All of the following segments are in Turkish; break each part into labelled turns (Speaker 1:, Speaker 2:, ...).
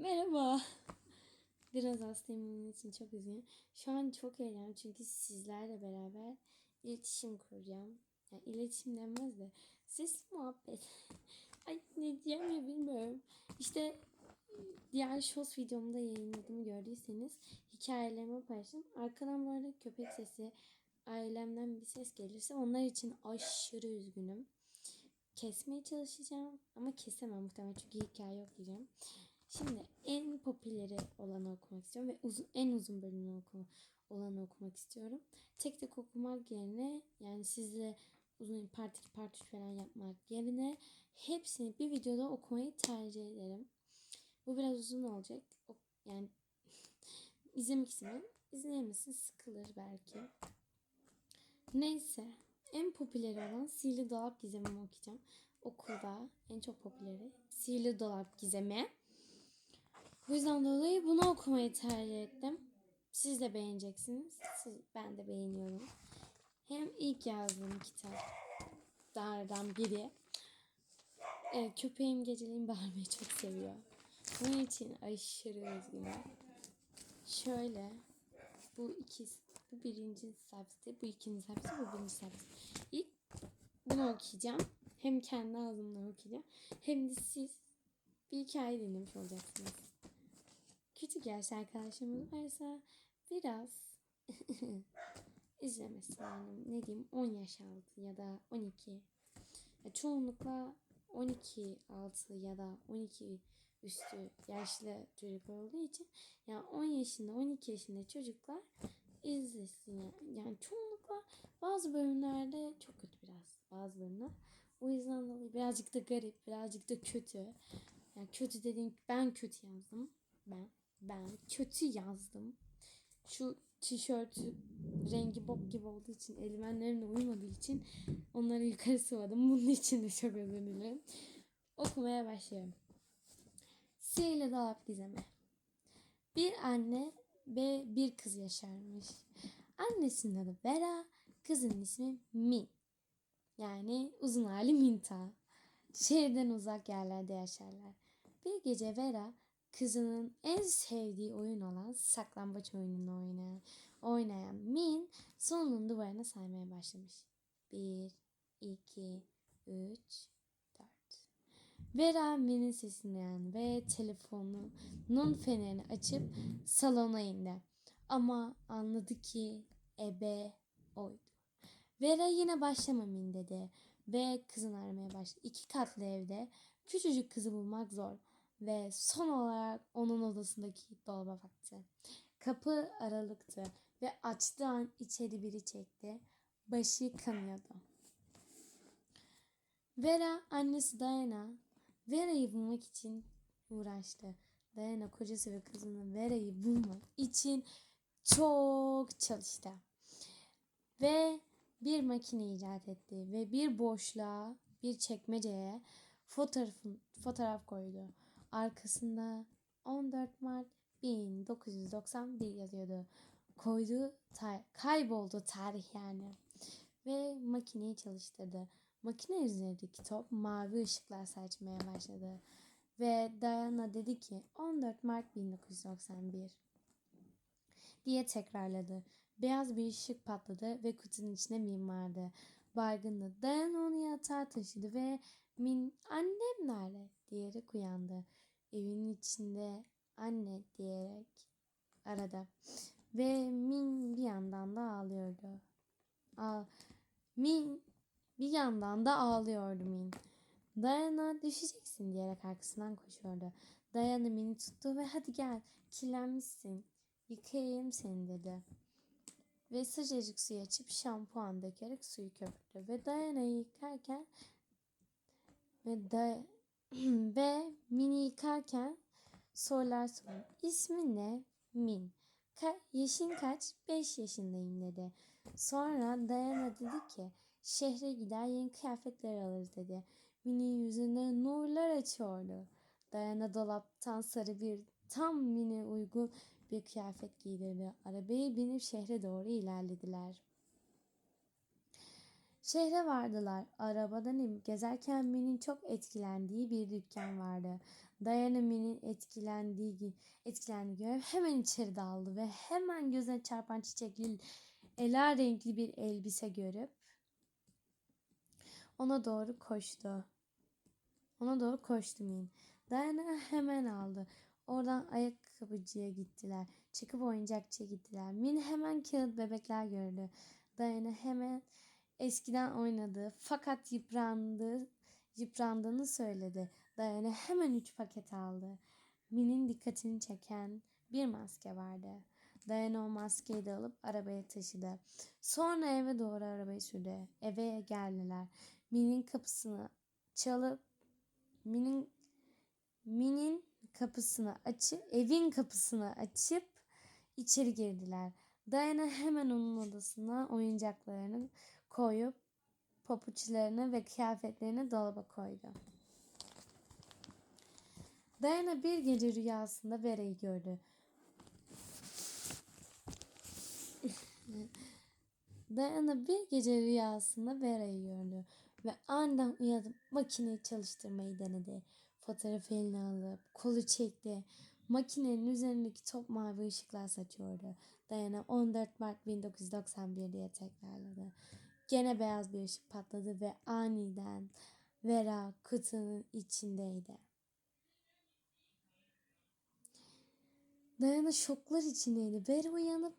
Speaker 1: Merhaba. Biraz hastayım için çok üzgünüm. Şu an çok eğlenceli çünkü sizlerle beraber iletişim kuracağım. Yani iletişim denmez de ses muhabbet. Ay ne diyeyim ya bilmiyorum. İşte diğer shows videomda yayınladığımı gördüyseniz hikayelerimi paylaştım. Arkadan bu arada köpek sesi, ailemden bir ses gelirse onlar için aşırı üzgünüm. Kesmeye çalışacağım ama kesemem muhtemelen çünkü hikaye okuyacağım. Şimdi en popüleri olanı okumak istiyorum ve uzun, en uzun bölümünü oku, olanı okumak istiyorum. Tek tek okumak yerine yani sizle uzun part 2 part 3 falan yapmak yerine hepsini bir videoda okumayı tercih ederim. Bu biraz uzun olacak. Yani izlemek isteyen izleyemesin sıkılır belki. Neyse en popüleri olan Sihirli Dolap Gizemi'ni okuyacağım. Okulda en çok popüleri Sihirli Dolap Gizemi. Bu yüzden dolayı bunu okumayı tercih ettim. Siz de beğeneceksiniz. Siz, ben de beğeniyorum. Hem ilk yazdığım kitaplardan biri. E, köpeğim geceleyin bağırmayı çok seviyor. Bunun için aşırı üzgünüm. Şöyle. Bu iki, bu birinci sayfası, bu ikinci sayfası, bu birinci sayfası. İlk bunu okuyacağım. Hem kendi ağzımdan okuyacağım. Hem de siz bir hikaye dinlemiş olacaksınız küçük yaş arkadaşlarımız varsa biraz izlemesin yani ne diyeyim? 10 yaş altı ya da 12 ya çoğunlukla 12 altı ya da 12 üstü yaşlı çocuk olduğu için yani 10 yaşında 12 yaşında çocuklar izlesin yani. yani çoğunlukla bazı bölümlerde çok kötü biraz bazı bölümler. O yüzden dolayı birazcık da garip birazcık da kötü. Yani kötü dediğim ben kötü yazdım. Ben ben kötü yazdım. Şu tişörtü rengi bok gibi olduğu için eldivenlerimle uymadığı için onları yukarı sıvadım. Bunun için de çok özür dilerim. Okumaya başlıyorum. Sihirli dolap gizemi. Bir anne ve bir kız yaşarmış. Annesinin adı Vera, kızın ismi Min. Yani uzun hali Minta. Şehirden uzak yerlerde yaşarlar. Bir gece Vera kızının en sevdiği oyun olan saklambaç oyununu oynayan, oynayan Min sonunun duvarına saymaya başlamış. 1, 2, 3, 4. Vera Min'in sesini duyan ve telefonunun fenerini açıp salona indi. Ama anladı ki ebe oydu. Vera yine başlama Min dedi ve kızını aramaya başladı. İki katlı evde küçücük kızı bulmak zor ve son olarak onun odasındaki dolaba baktı. Kapı aralıktı ve açtığı an içeri biri çekti. Başı kanıyordu. Vera annesi Diana Vera'yı bulmak için uğraştı. Diana kocası ve kızının Vera'yı bulmak için çok çalıştı. Ve bir makine icat etti ve bir boşluğa, bir çekmeceye fotoğrafın, fotoğraf koydu. Arkasında 14 Mart 1991 yazıyordu. Koydu tar- kayboldu tarih yani. Ve makineyi çalıştırdı. Makine üzerindeki top mavi ışıklar saçmaya başladı. Ve Diana dedi ki 14 Mart 1991 diye tekrarladı. Beyaz bir ışık patladı ve kutunun içine Min vardı. Baygındı. Diana onu yatağa taşıdı ve Min annem nerede diyerek uyandı evin içinde anne diyerek arada. Ve Min bir yandan da ağlıyordu. Ağ Min bir yandan da ağlıyordu Min. Dayana düşeceksin diyerek arkasından koşuyordu. Dayana Min'i tuttu ve hadi gel kirlenmişsin. Yıkayayım seni dedi. Ve sıcacık suyu açıp şampuan dökerek suyu köpürdü. Ve Dayana'yı yıkarken ve Day ve Min'i yıkarken sorular sorun. İsmin ne? Min. Ka yaşın kaç? 5 yaşındayım dedi. Sonra Dayana dedi ki şehre gider yeni kıyafetler alırız dedi. Min'in yüzünde nurlar açıyordu. Dayana dolaptan sarı bir tam Min'e uygun bir kıyafet giydirdi. Arabaya binip şehre doğru ilerlediler. Şehre vardılar. Arabadan inip gezerken Min'in çok etkilendiği bir dükkan vardı. Diana Min'in etkilendiği, etkilendiği görüp hemen içeri daldı ve hemen göze çarpan çiçekli ela renkli bir elbise görüp ona doğru koştu. Ona doğru koştu Min. Diana hemen aldı. Oradan ayakkabıcıya gittiler. Çıkıp oyuncakçıya gittiler. Min hemen kağıt bebekler gördü. Diana hemen eskiden oynadığı fakat yıprandığı, yıprandığını söyledi. Diana hemen üç paket aldı. Min'in dikkatini çeken bir maske vardı. Diana o maskeyi de alıp arabaya taşıdı. Sonra eve doğru arabayı sürdü. Eve geldiler. Min'in kapısını çalıp Min'in Min'in kapısını açıp evin kapısını açıp içeri girdiler. Diana hemen onun odasına oyuncaklarını koyup papuçlarını ve kıyafetlerini dolaba koydu. Diana bir gece rüyasında Vera'yı gördü. Diana bir gece rüyasında Vera'yı gördü ve aniden uyanıp makineyi çalıştırmayı denedi. Fotoğrafı eline alıp kolu çekti. Makinenin üzerindeki top mavi ışıklar saçıyordu. Diana 14 Mart 1991 diye tekrarladı. Gene beyaz bir ışık patladı ve aniden Vera kutunun içindeydi. Diana şoklar içindeydi. Vera uyanıp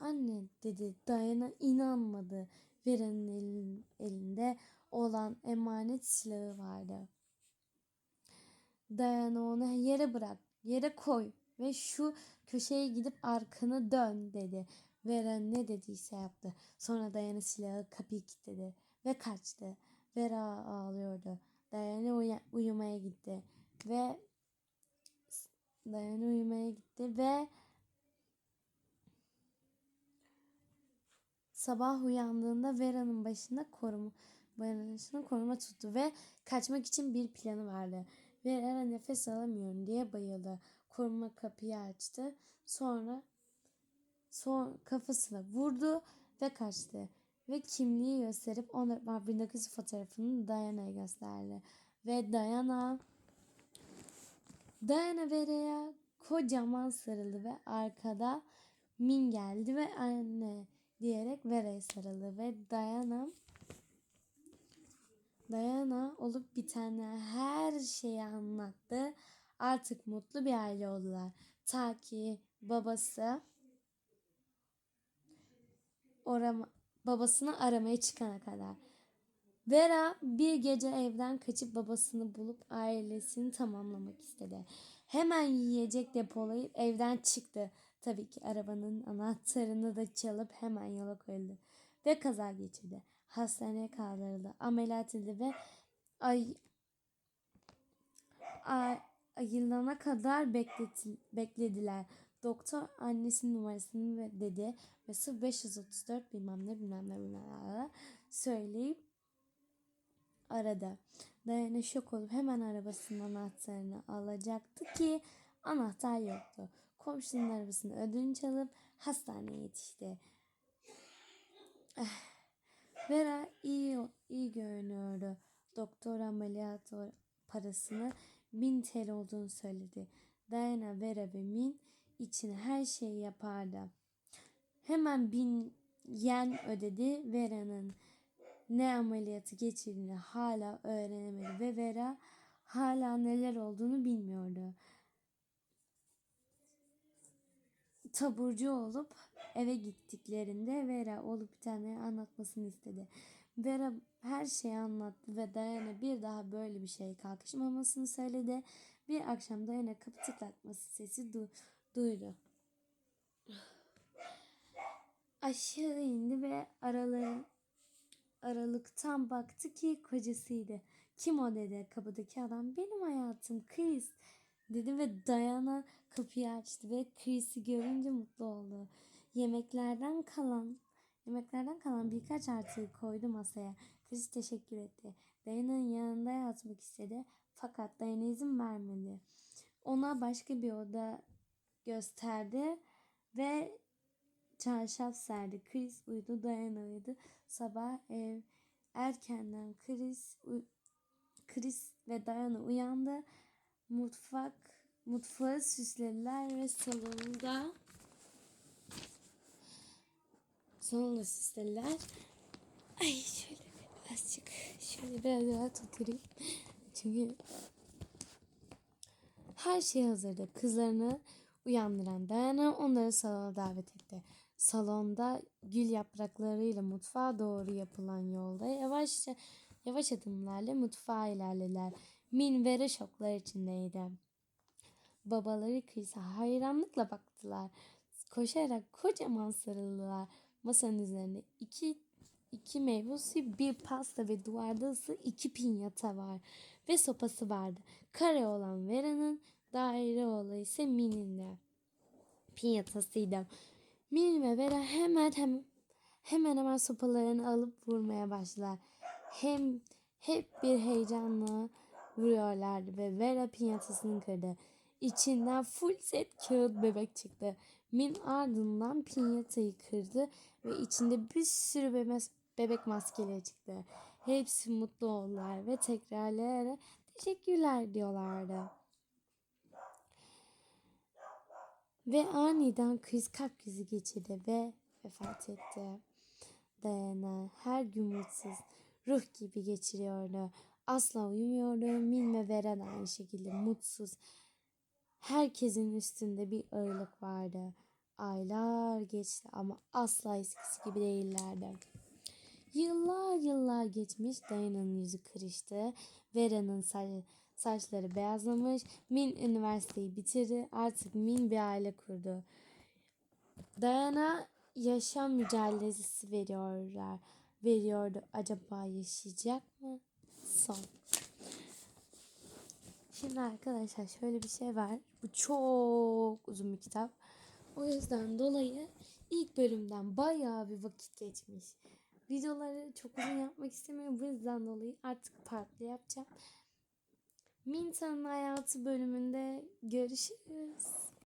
Speaker 1: anne dedi. Diana inanmadı. Vera'nın elin, elinde olan emanet silahı vardı. Diana onu yere bırak, yere koy ve şu köşeye gidip arkanı dön dedi. Vera ne dediyse yaptı. Sonra Diana silahı kapıyı kilitledi ve kaçtı. Vera ağlıyordu. Diana uy- uyumaya gitti ve Diana uyumaya gitti ve sabah uyandığında Vera'nın başında koruma başına koruma tuttu ve kaçmak için bir planı vardı. Vera nefes alamıyorum diye bayıldı. Koruma kapıyı açtı. Sonra son kafasına vurdu ve kaçtı. Ve kimliği gösterip 14 Mart 1900 fotoğrafını Diana'ya gösterdi. Ve Diana Diana Vera'ya kocaman sarıldı ve arkada Min geldi ve anne diyerek Vera'ya sarıldı ve Diana Diana olup bitenler her şeyi anlattı. Artık mutlu bir aile oldular. Ta ki babası orama, babasını aramaya çıkana kadar. Vera bir gece evden kaçıp babasını bulup ailesini tamamlamak istedi. Hemen yiyecek depolayıp evden çıktı. Tabii ki arabanın anahtarını da çalıp hemen yola koyuldu. Ve kaza geçirdi. Hastaneye kaldırıldı. Ameliyat edildi ve ay, ay ayılana kadar bekletil, beklediler. Doktor annesinin numarasını ve dedi ve 534 bilmem ne bilmem ne bilmem ne söyleyip aradı. Diana şok olup hemen arabasının anahtarını alacaktı ki anahtar yoktu. Komşunun arabasını ödünç alıp hastaneye yetişti. Vera iyi, iyi görünüyordu. Doktor ameliyat parasını 1000 TL olduğunu söyledi. Diana, Vera ve Min için her şeyi yapardı. Hemen bin yen ödedi. Vera'nın ne ameliyatı geçirdiğini hala öğrenemedi ve Vera hala neler olduğunu bilmiyordu. Taburcu olup eve gittiklerinde Vera olup bitenleri anlatmasını istedi. Vera her şeyi anlattı ve Diana bir daha böyle bir şeye kalkışmamasını söyledi. Bir akşam Diana kapı tıklatması sesi du- duydu. Aşağı indi ve araları aralıktan baktı ki kocasıydı. Kim o dedi kapıdaki adam. Benim hayatım Chris dedi ve Diana kapıyı açtı ve Chris'i görünce mutlu oldu. Yemeklerden kalan yemeklerden kalan birkaç artığı koydu masaya. Chris teşekkür etti. Diana'nın yanında yatmak istedi fakat Diana izin vermedi. Ona başka bir oda gösterdi ve çarşaf serdi. Chris uyudu, Diana uyudu. Sabah ev erkenden Chris, Chris ve Diana uyandı. Mutfak mutfağı süslediler ve salonda salonda süslediler. Ay şöyle birazcık şöyle biraz daha tutayım. Çünkü her şey hazırdı. Kızlarını uyandıran Diana onları salona davet etti. Salonda gül yapraklarıyla mutfağa doğru yapılan yolda yavaşça yavaş adımlarla mutfağa ilerlediler. Min ve şoklar içindeydi. Babaları Chris'e hayranlıkla baktılar. Koşarak kocaman sarıldılar. Masanın üzerinde iki iki meyve suyu, bir pasta ve duvarda ısı iki pinyata var. Ve sopası vardı. Kare olan olan ise Min'in de pinyatasıydı. Min ve Vera hemen hem hemen hemen sopalarını alıp vurmaya başladılar. Hem hep bir heyecanla vuruyorlardı ve Vera pinyatasını kırdı. İçinden full set kağıt bebek çıktı. Min ardından pinyatayı kırdı ve içinde bir sürü bebek, bebek maskeleri çıktı. Hepsi mutlu oldular ve tekrarlayarak teşekkürler diyorlardı. Ve aniden kriz kalp krizi geçirdi ve vefat etti. Diana her gün mutsuz, ruh gibi geçiriyordu. Asla uyumuyordu. Min ve Vera da aynı şekilde mutsuz. Herkesin üstünde bir ağırlık vardı. Aylar geçti ama asla eskisi gibi değillerdi. Yıllar yıllar geçmiş Diana'nın yüzü kırıştı. Vera'nın sa- saçları beyazlamış. Min üniversiteyi bitirdi. Artık Min bir aile kurdu. Diana yaşam mücadelesi veriyorlar. Veriyordu. Acaba yaşayacak mı? Son. Şimdi arkadaşlar şöyle bir şey var. Bu çok uzun bir kitap. O yüzden dolayı ilk bölümden bayağı bir vakit geçmiş. Videoları çok uzun yapmak istemiyorum. Bu yüzden dolayı artık farklı yapacağım. Minta'nın hayatı bölümünde görüşürüz.